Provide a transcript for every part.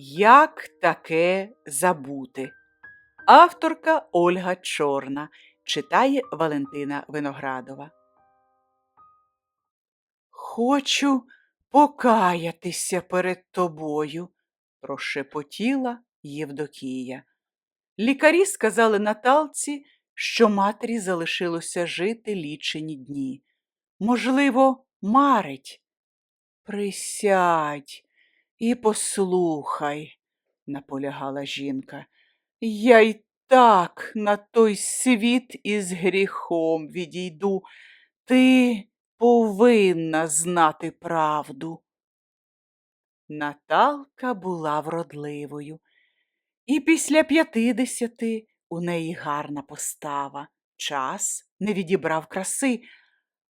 Як таке забути? Авторка Ольга Чорна читає Валентина Виноградова. Хочу покаятися перед тобою, прошепотіла Євдокія. Лікарі сказали Наталці, що матері залишилося жити лічені дні. Можливо, марить. Присядь і послухай, наполягала жінка. Я й так на той світ із гріхом відійду. Ти повинна знати правду. Наталка була вродливою, і після п'ятидесяти у неї гарна постава. Час не відібрав краси,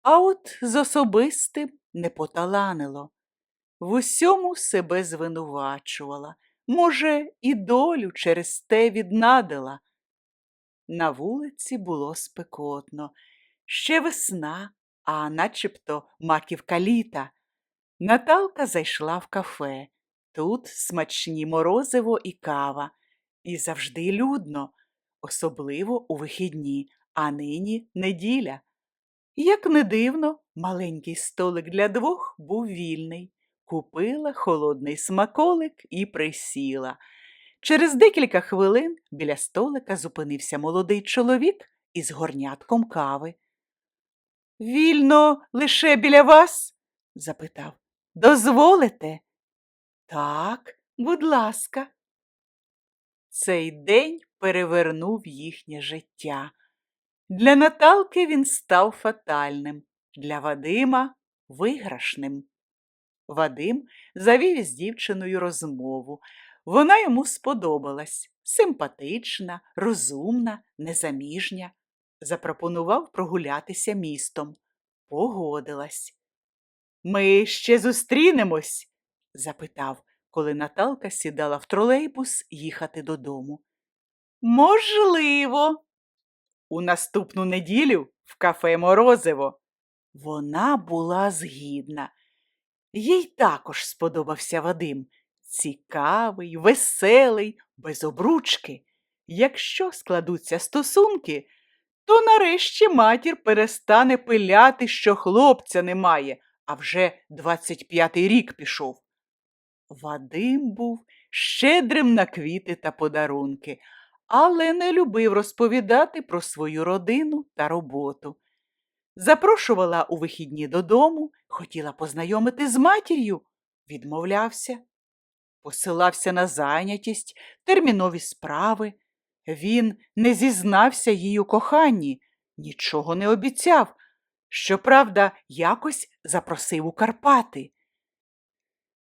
а от з особистим не поталанило. В усьому себе звинувачувала, може, і долю через те віднадила. На вулиці було спекотно, ще весна, а начебто маківка літа. Наталка зайшла в кафе. Тут смачні морозиво і кава. І завжди людно, особливо у вихідні, а нині неділя. Як не дивно, маленький столик для двох був вільний. Купила холодний смаколик і присіла. Через декілька хвилин біля столика зупинився молодий чоловік із горнятком кави. Вільно лише біля вас? запитав. Дозволите? Так, будь ласка. Цей день перевернув їхнє життя. Для Наталки він став фатальним, для Вадима виграшним. Вадим завів із дівчиною розмову. Вона йому сподобалась симпатична, розумна, незаміжня. Запропонував прогулятися містом. Погодилась. Ми ще зустрінемось? запитав, коли Наталка сідала в тролейбус їхати додому. Можливо. У наступну неділю в кафе Морозиво. Вона була згідна. Їй також сподобався Вадим. Цікавий, веселий, без обручки. Якщо складуться стосунки, то нарешті матір перестане пиляти, що хлопця немає, а вже 25-й рік пішов. Вадим був щедрим на квіти та подарунки, але не любив розповідати про свою родину та роботу. Запрошувала у вихідні додому, хотіла познайомити з матір'ю, відмовлявся. Посилався на зайнятість, термінові справи. Він не зізнався їй у коханні, нічого не обіцяв. Щоправда, якось запросив у Карпати.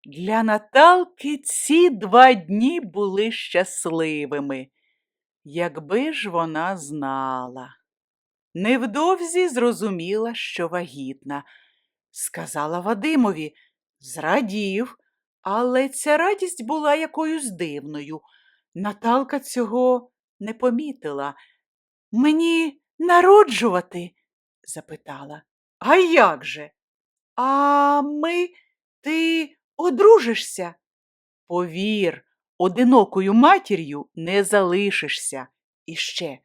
Для Наталки ці два дні були щасливими, якби ж вона знала. Невдовзі зрозуміла, що вагітна. Сказала Вадимові, зрадів, але ця радість була якоюсь дивною. Наталка цього не помітила. Мені народжувати? запитала. А як же? А ми, ти одружишся? Повір, одинокою матір'ю не залишишся. І ще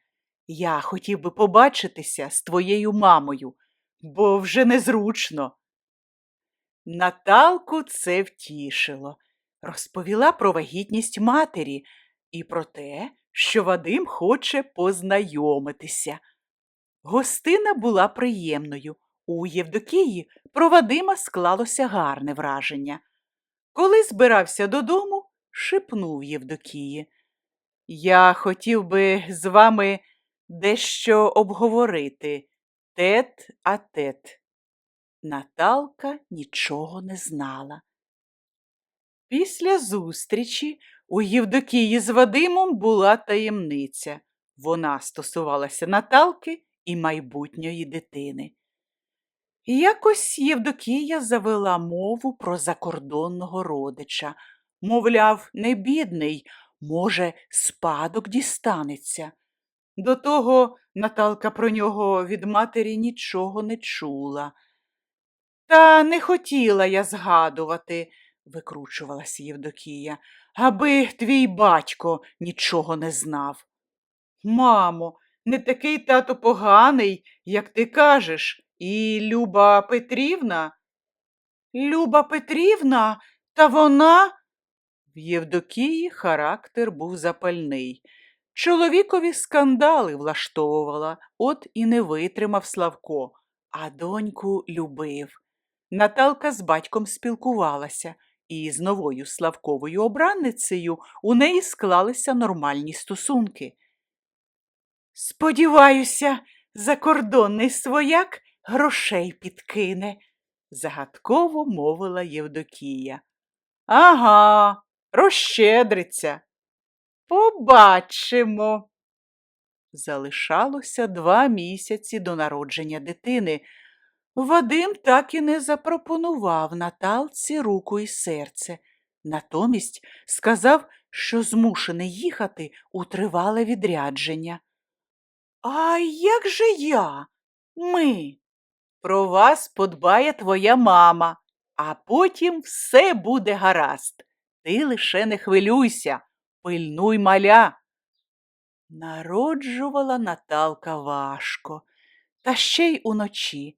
я хотів би побачитися з твоєю мамою, бо вже незручно. Наталку це втішило, розповіла про вагітність матері і про те, що Вадим хоче познайомитися. Гостина була приємною. У Євдокії про Вадима склалося гарне враження. Коли збирався додому, шепнув Євдокії. Я хотів би з вами дещо обговорити тет а тет. Наталка нічого не знала. Після зустрічі у Євдокії з Вадимом була таємниця. Вона стосувалася Наталки і майбутньої дитини. Якось Євдокія завела мову про закордонного родича. Мовляв, не бідний, може, спадок дістанеться. До того Наталка про нього від матері нічого не чула. Та не хотіла я згадувати, викручувалася Євдокія. аби твій батько нічого не знав. Мамо, не такий тато поганий, як ти кажеш, і Люба Петрівна. Люба Петрівна, та вона. В Євдокії характер був запальний. Чоловікові скандали влаштовувала, от і не витримав Славко, а доньку любив. Наталка з батьком спілкувалася, і з новою Славковою обранницею у неї склалися нормальні стосунки. Сподіваюся, закордонний свояк грошей підкине, загадково мовила Євдокія. Ага, розщедриться. Побачимо. Залишалося два місяці до народження дитини. Вадим так і не запропонував Наталці руку і серце. Натомість сказав, що змушений їхати у тривале відрядження. А як же я? Ми? Про вас подбає твоя мама, а потім все буде гаразд. Ти лише не хвилюйся, пильнуй маля. Народжувала Наталка важко, та ще й уночі.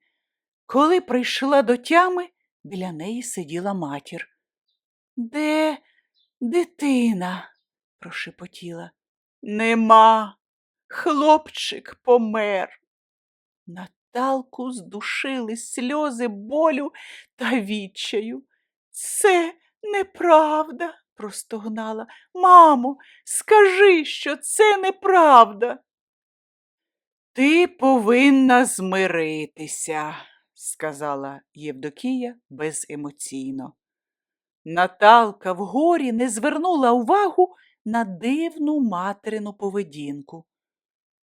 Коли прийшла до тями, біля неї сиділа матір. Де дитина? прошепотіла. Нема. Хлопчик помер. Наталку здушили сльози болю та відчаю. Це неправда, простогнала. Мамо, скажи, що це неправда. Ти повинна змиритися, сказала Євдокія беземоційно. Наталка вгорі не звернула увагу на дивну материну поведінку.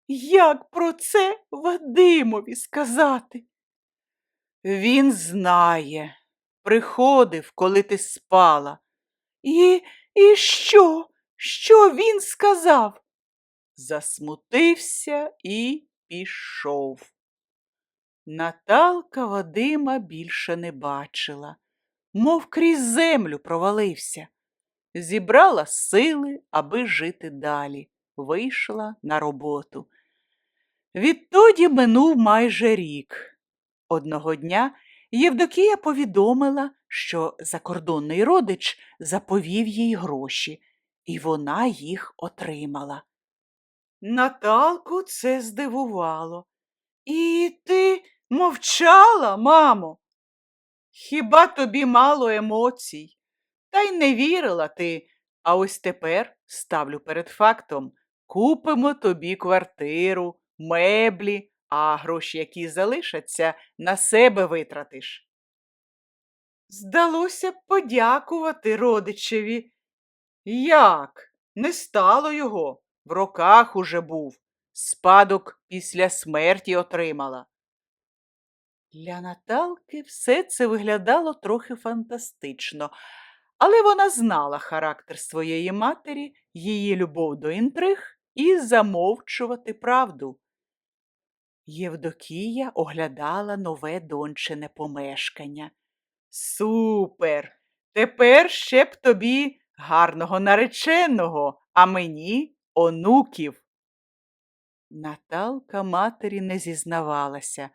Як про це Вадимові сказати? Він знає, приходив, коли ти спала. І, і що? Що він сказав? Засмутився і пішов. Наталка Вадима більше не бачила, мов крізь землю провалився. Зібрала сили, аби жити далі, вийшла на роботу. Відтоді минув майже рік. Одного дня Євдокія повідомила, що закордонний родич заповів їй гроші, і вона їх отримала. Наталку це здивувало. І ти мовчала, мамо? Хіба тобі мало емоцій? Та й не вірила ти, а ось тепер ставлю перед фактом купимо тобі квартиру, меблі, а гроші, які залишаться, на себе витратиш. Здалося подякувати родичеві. Як? Не стало його, в роках уже був, спадок після смерті отримала. Для Наталки все це виглядало трохи фантастично, але вона знала характер своєї матері, її любов до інтриг і замовчувати правду. Євдокія оглядала нове дончине помешкання. Супер! Тепер ще б тобі гарного нареченого, а мені онуків. Наталка матері не зізнавалася,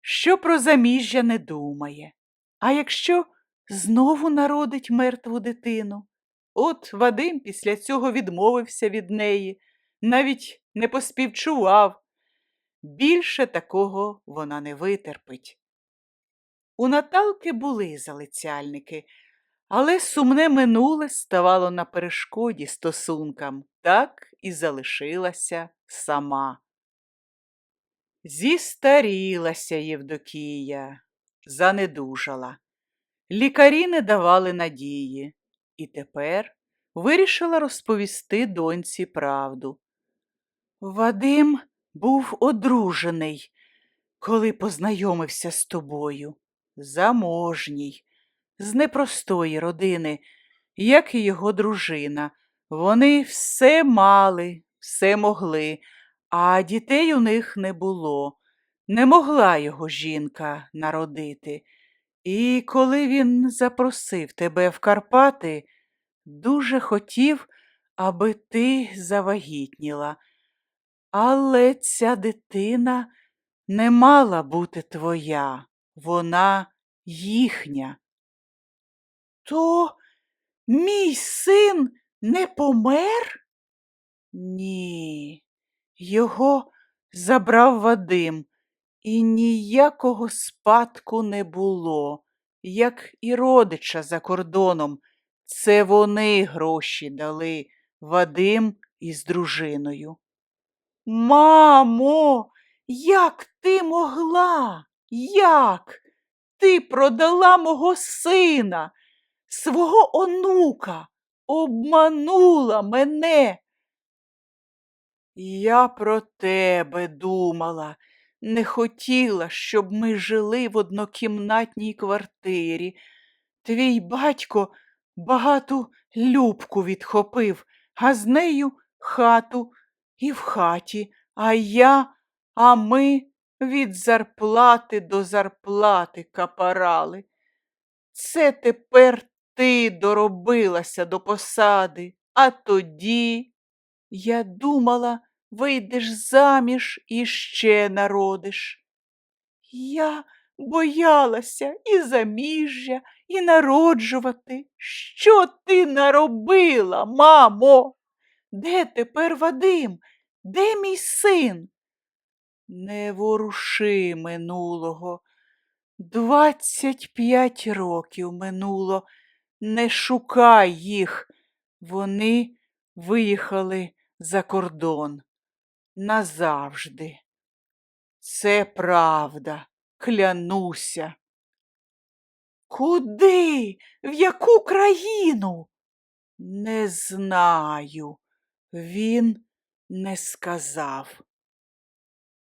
що про заміжжя не думає. А якщо знову народить мертву дитину? От Вадим після цього відмовився від неї, навіть не поспівчував. Більше такого вона не витерпить. У Наталки були залицяльники, але сумне минуле ставало на перешкоді стосункам, так і залишилася сама. Зістарілася Євдокія, занедужала. Лікарі не давали надії, і тепер вирішила розповісти доньці правду. Вадим був одружений, коли познайомився з тобою, заможній, з непростої родини, як і його дружина. Вони все мали, все могли, а дітей у них не було. Не могла його жінка народити. І коли він запросив тебе в Карпати, дуже хотів, аби ти завагітніла, але ця дитина не мала бути твоя, вона їхня. То мій син не помер? Ні, його забрав Вадим, і ніякого спадку не було, як і родича за кордоном. Це вони гроші дали Вадим із дружиною. Мамо, як ти могла? Як? Ти продала мого сина, свого онука, обманула мене. Я про тебе думала, не хотіла, щоб ми жили в однокімнатній квартирі. Твій батько багату любку відхопив, а з нею хату і в хаті, а я, а ми від зарплати до зарплати капарали. Це тепер ти доробилася до посади, а тоді я думала, вийдеш заміж і ще народиш. Я боялася і заміжжя, і народжувати. Що ти наробила, мамо? Де тепер Вадим? Де мій син? Не воруши минулого. Двадцять п'ять років минуло. Не шукай їх. Вони виїхали за кордон назавжди. Це правда, клянуся. Куди? В яку країну? Не знаю. Він не сказав.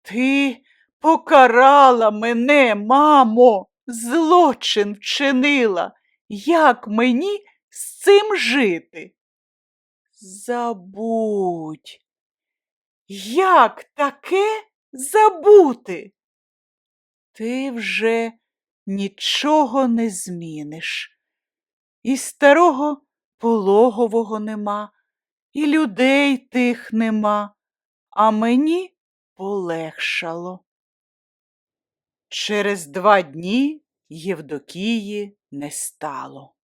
Ти покарала мене, мамо, злочин вчинила. Як мені з цим жити? Забудь. Як таке забути? Ти вже нічого не зміниш. І старого пологового нема, і людей тих нема, а мені полегшало. Через два дні Євдокії не стало.